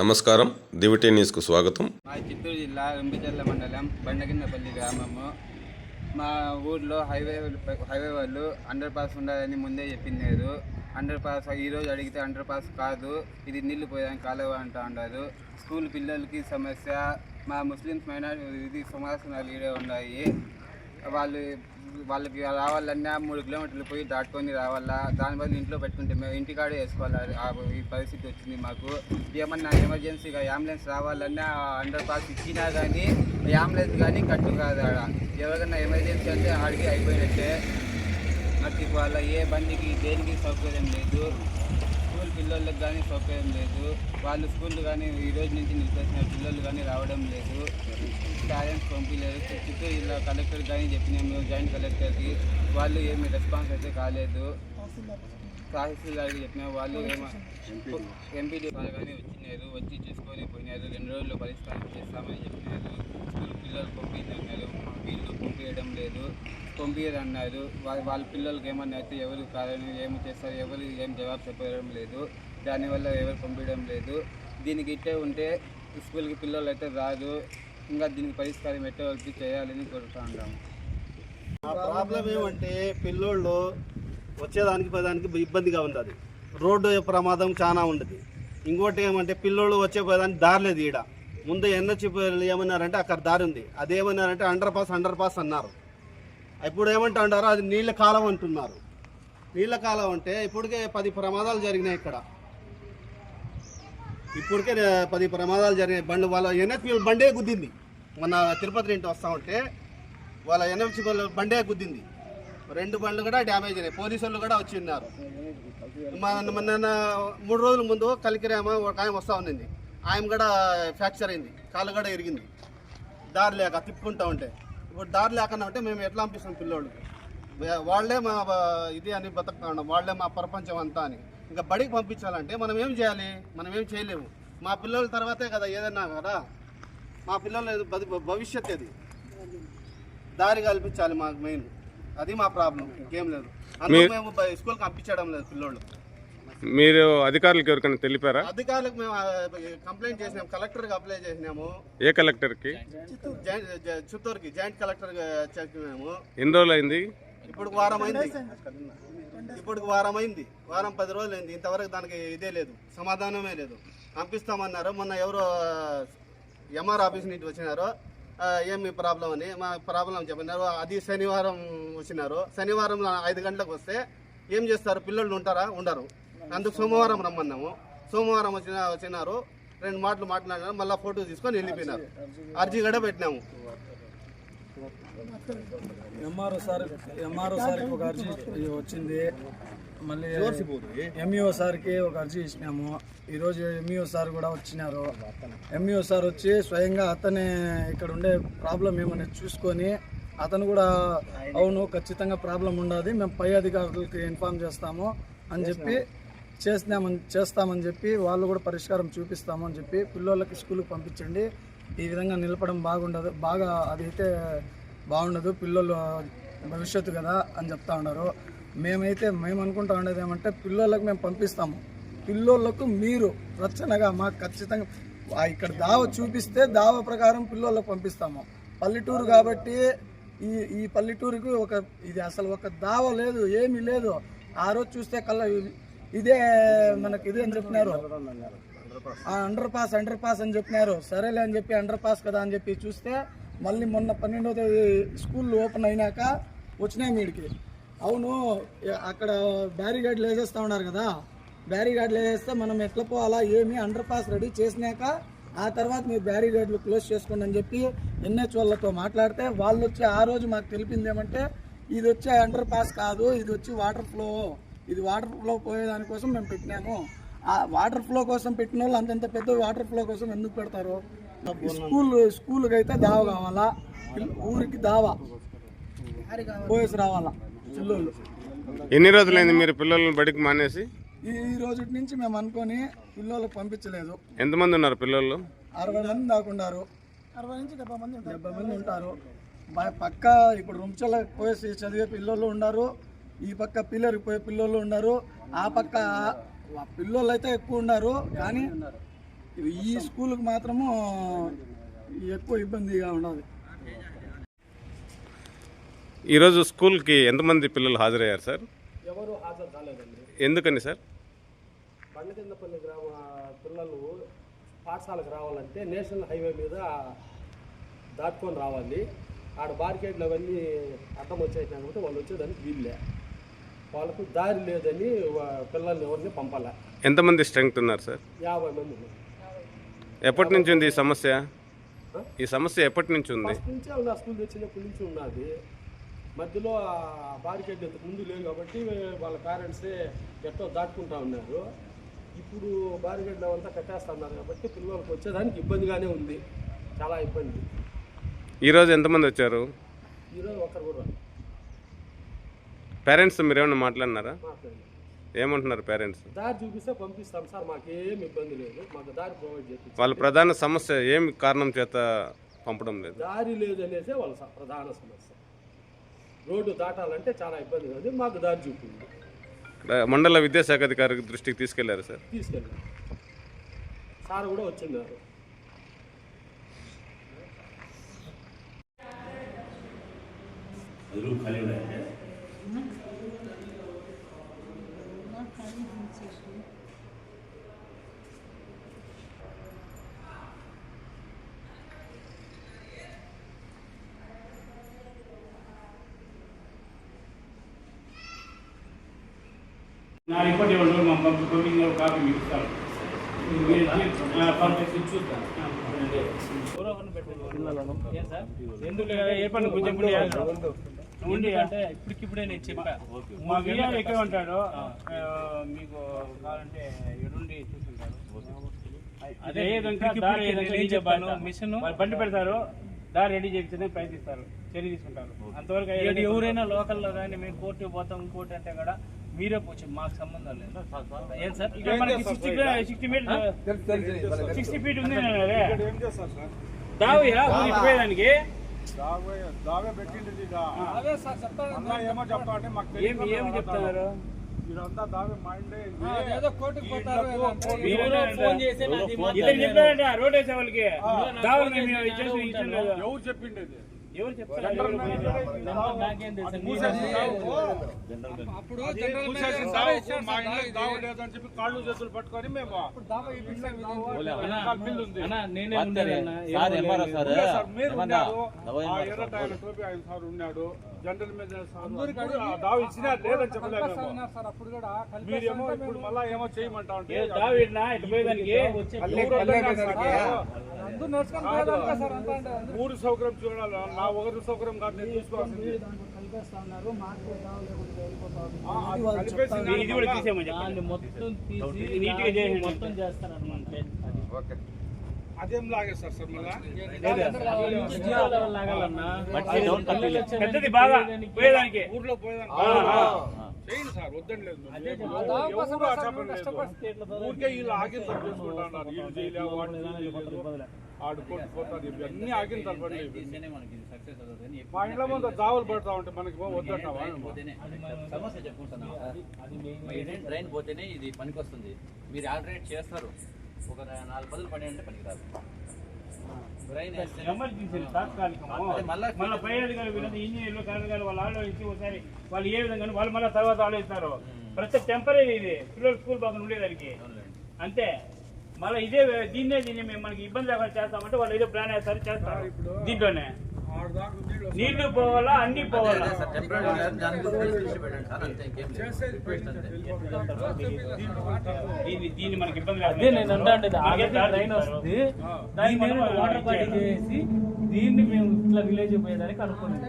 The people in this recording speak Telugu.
నమస్కారం. దివిటీ న్యూస్కు స్వాగతం. మా చిత్తూరు జిల్లా రంపిచర్ల మండలం బండగిన్నపల్లి గ్రామము. మా ఊర్లో హైవే హైవే వాళ్ళు అండర్ పాస్ ఉండాలని ముందే చెప్పినారు. అండర్ పాస్ ఈరోజు అడిగితే అండర్ పాస్ కాదు. ఇది నీళ్ళు పోయడానికి కాలువ అంటూ ఉన్నారు స్కూల్ పిల్లలకి సమస్య మా ముస్లిమ్స్ మైనార్ ఇది సమాసనాలు ఈడే ఉన్నాయి. వాళ్ళు వాళ్ళకి రావాలన్నా మూడు కిలోమీటర్లు పోయి దాటుకొని రావాలా? దాని బదులు ఇంట్లో పెట్టుకుంటే మేము ఇంటికాడే వేసుకోవాలి? ఆ ఈ పరిస్థితి వచ్చింది మాకు. ఏమన్నా ఎమర్జెన్సీగా అంబులెన్స్ రావాలన్నా అండర్ పాస్ ఇచ్చినా కానీ అంబులెన్స్ కానీ కట్టు కాదు ఆడ. ఎవరికన్నా ఎమర్జెన్సీ అంటే ఆడికి అయిపోయినట్టే. నాకు వాళ్ళ ఏ బండికి దేనికి సౌకర్యం లేదు. స్కూల్ పిల్లలకు కానీ సౌకర్యం లేదు. వాళ్ళు స్కూల్ కానీ ఈ రోజు నుంచి నిలిపేసినట్టు కానీ రావడం లేదు. పేరెంట్స్ పంపించలేదు చిత్తూరు జిల్లా కలెక్టర్ కానీ చెప్పినాము జాయింట్ కలెక్టర్కి. వాళ్ళు ఏమి రెస్పాన్స్ అయితే కాలేదు. తహసీల్దార్కి చెప్పిన వాళ్ళు ఏమో ఎంపీడీ వాళ్ళు కానీ వచ్చినారు. వచ్చి చూసుకొని పోయినారు. రెండు రోజుల్లో పరిష్కారం చేస్తామని చెప్పినారు. స్కూల్ పిల్లలు పంపించన్నారు మా వీళ్ళు పంపించడం లేదు. పంపించరు అన్నారు వాళ్ళ వాళ్ళ పిల్లలకి ఏమన్నా అయితే ఎవరు కారణం ఏమి చేస్తారు ఎవరు ఏం జవాబు చెప్పడం లేదు. దానివల్ల ఎవరు పంపించడం లేదు. దీనికి ఇట్టే ఉంటే స్కూల్కి పిల్లలు అయితే రాదు. ఇంకా దీనికి పరిష్కారం ఎట్టవలసి చేయాలని కోరుతా ఉంటాము ఆ ప్రాబ్లం ఏమంటే పిల్లోళ్ళు వచ్చేదానికి పోయేదానికి ఇబ్బందిగా ఉంటుంది. రోడ్డు ప్రమాదం చాలా ఉండదు ఇంకోటి ఏమంటే పిల్లోళ్ళు వచ్చే పోయేదానికి దారి లేదు ఈడ. ముందు ఎన్హెచ్ ఏమన్నారంటే అక్కడ దారి ఉంది. అదేమన్నారంటే అండర్ పాస్ అండర్ పాస్ అన్నారు. ఇప్పుడు ఏమంటూ అంటారు అది నీళ్ళ కాలం అంటున్నారు. నీళ్ళ కాలం అంటే ఇప్పటికే పది ప్రమాదాలు జరిగినాయి ఇక్కడ. ఇప్పటికే పది ప్రమాదాలు జరిగినాయి. బండి వాళ్ళ ఎన్హెచ్పి బండే గుద్దింది. మొన్న తిరుపతి నుండి వస్తా ఉంటే వాళ్ళ ఎన్ఎంసీ వాళ్ళ బండే గుద్దింది. రెండు బండ్లు కూడా డ్యామేజ్ అయినాయి. పోలీసు వాళ్ళు కూడా వచ్చి ఉన్నారు. మొన్న మూడు రోజుల ముందు కలికిరామ ఒక ఆయన వస్తూ ఉన్నింది ఆయన కూడా ఫ్రాక్చర్ అయింది. కాలు కూడా ఇరిగింది. దారి లేక తిప్పుకుంటా ఉంటే. ఇప్పుడు దారి లేకుండా ఉంటే మేము ఎట్లా పంపిస్తాం పిల్లోళ్ళకి? వాళ్ళే మా ఇది అని బతకడం వాళ్ళే మా ప్రపంచం అంతా అని. ఇంకా బడికి పంపించాలంటే మనం ఏం చేయాలి? మనం ఏం చేయలేము. మా పిల్లల తర్వాతే కదా ఏదన్నా కదా? మా పిల్లల భవి- భవిష్యత్ అది. దారి కల్పించాలి మాకు మెయిన్. అది మా ప్రాబ్లం. ఇంకేం లేదు. అందుకు మేము స్కూల్కి పంపించడం లేదు పిల్లోళ్ళు. మీరు అధికారులకు ఎవరికైనా తెలిపారా? అధికారులకు మేము కంప్లైంట్ చేసినాం కలెక్టర్కి అప్లై చేసినాము. ఏ కలెక్టర్కి? చిత్తూరుకి జాయింట్ కలెక్టర్ చెప్పినాము ఎన్ని రోజులు అయింది ఇప్పుడు వారం అయింది. ఇప్పుడు వారం అయింది వారం పది రోజులు అయింది ఇంతవరకు దానికి ఇదే లేదు. సమాధానమే లేదు. పంపిస్తామన్నారు. మొన్న ఎవరో ఎంఆర్ ఆఫీస్ నుంచి వచ్చినారు ఏమి ఏం ప్రాబ్లం అని మా ప్రాబ్లం చెప్పినారు. అది శనివారం వచ్చినారు. శనివారం ఐదు గంటలకు వస్తే ఏం చేస్తారు? పిల్లలు ఉంటారా? ఉండరు. అందుకు సోమవారం రమ్మన్నాము. సోమవారం వచ్చిన వచ్చినారు. రెండు మాటలు మాట్లాడినారు. మళ్ళీ ఫోటో తీసుకొని వెళ్ళిపోయినారు. అర్జీ కూడా పెట్టినాము. ఎంఆర్ఓ సార్ ఎంఆర్ఓ సార్కి ఒక అర్జీ వచ్చింది. మళ్ళీ ఎంఈఓ సార్కి ఒక అర్జీ ఇచ్చినాము. ఈరోజు ఎంఈఓ సార్ కూడా వచ్చినారు. ఎంఈఓ సార్ వచ్చి స్వయంగా అతనే ఇక్కడ ఉండే ప్రాబ్లం ఏమనేది చూసుకొని అతను కూడా అవును ఖచ్చితంగా ప్రాబ్లం ఉండదు. మేము పై అధికారులకి ఇన్ఫామ్ చేస్తాము అని చెప్పి చేస్తామని చేస్తామని చెప్పి వాళ్ళు కూడా పరిష్కారం చూపిస్తాము అని చెప్పి పిల్లోళ్ళకి స్కూల్కి పంపించండి. ఈ విధంగా నిలపడం బాగుండదు. బాగా అదైతే బాగుండదు. పిల్లలు భవిష్యత్తు కదా అని చెప్తా ఉన్నారు. మేమైతే మేము అనుకుంటా ఉండేది ఏమంటే పిల్లోళ్ళకి మేము పంపిస్తాము. పిల్లోళ్ళకు మీరు రచనగా మాకు ఖచ్చితంగా ఇక్కడ దావ చూపిస్తే దావ ప్రకారం పిల్లోళ్ళకు పంపిస్తాము. పల్లెటూరు కాబట్టి ఈ ఈ పల్లెటూరుకి ఒక ఇది అసలు ఒక దావ లేదు ఏమీ లేదు. ఆ రోజు చూస్తే కల్లా ఇదే మనకి ఇదే అని చెప్పినారు. అండర్ పాస్ అండర్ పాస్ అని చెప్పినారు. సరేలే అని చెప్పి అండర్ పాస్ కదా అని చెప్పి చూస్తే మళ్ళీ మొన్న పన్నెండో తేదీ స్కూల్ ఓపెన్ అయినాక వచ్చినాయి మీడికి. అవును అక్కడ బ్యారిగేడ్లు వేసేస్తా ఉన్నారు కదా. బ్యారిగేడ్లు వేసేస్తే మనం ఎట్లా పోవాలా ఏమి అండర్ పాస్ రెడీ చేసినాక ఆ తర్వాత మీరు బ్యారిగేడ్లు క్లోజ్ చేసుకోండి అని చెప్పి ఎన్హెచ్ వాళ్ళతో మాట్లాడితే వాళ్ళు వచ్చి ఆ రోజు మాకు తెలిపింది ఏమంటే ఇది వచ్చి అండర్ పాస్ కాదు ఇది వచ్చి వాటర్ ఫ్లో ఇది వాటర్ ఫ్లో పోయేదానికోసం మేము పెట్టినాము. ఆ వాటర్ ఫ్లో కోసం పెట్టిన వాళ్ళు అంతంత పెద్ద వాటర్ ఫ్లో కోసం ఎందుకు పెడతారు? స్కూల్ స్కూల్కి అయితే దావ కావాలా? పిల్ల- ఊరికి దావా. పోయేసి రావాలా? పిల్లలు ఎన్ని రోజులైంది మీరు పిల్లల్ని బడికి మానేసి? ఈ ఈ రోజు నుంచి మేము అనుకొని పిల్లలకు పంపించలేదు. ఎంతమంది ఉన్నారు పిల్లలు? అరవై మంది దాకున్నారు అరవై నుంచి డెబ్బై మంది డెబ్బై మంది ఉంటారు. పక్క ఇప్పుడు రుంచల పోయేసి చదివే పిల్లోళ్ళు ఉన్నారు. ఈ పక్క పిల్లరికి పోయే పిల్లోళ్ళు ఉన్నారు. ఆ పక్క పిల్లోళ్ళు అయితే ఎక్కువ ఉన్నారు కానీ ఈ స్కూల్కి మాత్రము ఎక్కువ ఇబ్బందిగా ఉండదు. ఈరోజు స్కూల్కి ఎంతమంది పిల్లలు హాజరయ్యారు సార్? ఎవరు హాజరు కాలేదండి. ఎందుకని సార్? బండకిందపల్లి గ్రామ పిల్లలు పాఠశాలకు రావాలంటే నేషనల్ హైవే మీద దాటుకొని రావాలి. ఆడ బార్కెట్లు అవన్నీ అడ్డం వచ్చాయి కాబట్టి వాళ్ళు వచ్చేదానికి వీళ్ళే వాళ్ళకు దారి లేదని పిల్లల్ని ఎవరిని పంపాల? ఎంతమంది స్ట్రెంగ్త్ ఉన్నారు సార్? యాభై మంది ఉన్నారు. ఎప్పటి నుంచి ఉంది ఈ సమస్య? ఈ సమస్య ఎప్పటి నుంచి ఉంది? నుంచే ఉన్న స్కూల్ తెచ్చినప్పటి నుంచి ఉన్నది. మధ్యలో బారికేడ్ ఇంతకు ముందు లేవు కాబట్టి వాళ్ళ పేరెంట్సే ఎట్టో దాటుకుంటా ఉన్నారు. ఇప్పుడు బారికేడ్లు అంతా కట్టేస్తున్నారు కాబట్టి పిల్లలకు వచ్చేదానికి ఇబ్బందిగానే ఉంది. చాలా ఇబ్బంది. ఈరోజు ఎంతమంది వచ్చారు? ఈరోజు ఒకరు కూడా. పేరెంట్స్ మీరు ఏమైనా మాట్లాడినారా ఏమంటున్నారు పేరెంట్స్ దారి చూపిస్తే పంపిస్తాం సార్ మాకేం ఇబ్బంది లేదు. మాకు దారి ప్రొవైడ్ చేసి వాళ్ళ ప్రధాన సమస్య ఏం కారణం చేత పంపడం లేదు? దారి లేదు అనేసే వాళ్ళ స- ప్రధాన సమస్య. రోడ్డు దాటాలంటే చాలా ఇబ్బంది ఉంది. మాకు దారి చూపింది ఇక్కడ మండల విద్యాశాఖ అధికారి దృష్టికి తీసుకెళ్ళారు సార్? తీసుకెళ్ళాం. సార్ కూడా వచ్చిన్నారు నా రిపోర్ట్ ఇవ్వండి మా పంపి పంపించిన కాపీ మీకు ఇస్తాను పంపించి చూద్దాం. ఎందుకు ఏ పని? ఉండి అంటే ఇప్పటికిప్పుడే నేను చెప్పా. మా విఆర్ ఎక్కడ ఉంటాడు మీకు కావాలంటే ఎడుండి చూసుకుంటారు అదే ఏదంటే చెప్పాను, చెప్పాను మిషన్ వాళ్ళు బండి పెడతారు దారి రెడీ చేయించడానికి ప్రయత్నిస్తారు చర్య తీసుకుంటారు. అంతవరకు ఎవరైనా లోకల్లో కానీ మేము కోర్టు పోతాం ఇంకోటి అంటే కూడా మీరే పోచ్చు మాకు సంబంధం లేదు. ఏం సార్? ఇక్కడ మనకి sixty sixty meter sixty feet ఉంది దావయ్యా పోయేదానికి? దావే పెట్టింది ఇక అన్నా ఏమో అంటే మాకు ఏం తెలియదు ఏం చెప్తున్నారు ఇదంతా దావే మైండే మీరేనా ఫోన్ చేసి నాది ఇతను చెప్పారంట రోడ్ వేసే వాళ్ళకి. దావకి మేము ఇచ్చేసి ఇచ్చింది లేదు. ఎవరు చెప్పిండేది? లేదని చెప్పి కాళ్ళు చేతులు పట్టుకొని మేము ఉన్నాడు. జనరల్ మేనేజర్ సార్ దావు ఇచ్చినా లేదని చెప్పలేదు. మీరేమో ఇప్పుడు మళ్ళా ఏమో చేయమంటా ఉంటే. ఊరు సౌకర్యం చూడాలి. నా ఒకరి సౌకర్యం కాదు నేను చూసుకోవాల్సింది. అది కలిపేసి ఇది ఇది కూడా తీసేయమని దాన్ని చెప్పండి మొత్తం తీసి నీట్గా చేయండి. మొత్తం చేస్తారన్నమాట. అదేం లాగేస్తారు సార్ మళ్ళా. పెద్దది బాగా పోయేదానికి. ఊర్లో పోయేదాన్ని చేయండి సార్ లేదు. ఊరికే వీళ్ళు ఆగిన తప్పు చేసుకుంటున్నారు వీళ్ళు చేయలే వాడు చేయలేదు ఆడుకోండి పోతారు అన్ని ఆగిన అవుతుంది మా ఇంట్లో ముందు దావులు పడతా ఉంటే మనకి వద్దంటావా పోతేనే సమస్య చెప్పుకుంటున్నాం. మా ఇంటి డ్రైన్ పోతేనే ఇది పనికొస్తుంది. మీరు ఆల్టర్నేట్ చేస్తారు. ఒక నాలుగు పదులు పని అంటే పనికిరాదు. డ్రైన్ వేస్తే ఎమర్జెన్సీ తాత్కాలికము? అదే మళ్ళా- మళ్ళీ పై అధికారులు వీళ్ళంతా ఇంజనీర్లు కరెంట్ గారు వాళ్ళు ఆలోచించి ఒకసారి వాళ్ళు ఏ విధంగా వాళ్ళు మళ్ళీ తర్వాత ఆలోచిస్తారు. ప్రతి టెంపరీ ఇది. పిల్లలు స్కూల్ బాగా ఉండేదానికి అంతే. మళ్ళీ ఇదే దీన్నే దీన్ని మేము మనకి ఇబ్బంది లేకుండా చేస్తామంటే వాళ్ళు ఏదో ప్లాన్ వేస్తారు చేస్తారు. దీంట్లోనే. నీళ్ళు పోవాలా అన్ని పోవాలా? దీన్ని దీన్ని మనకి ఇబ్బంది అదే నేను వస్తుంది. దాన్ని వాటర్ బాడీ చేసి దీన్ని మేము ఇట్లా విలేజ్ పోయేదానికి అనుకున్నాం.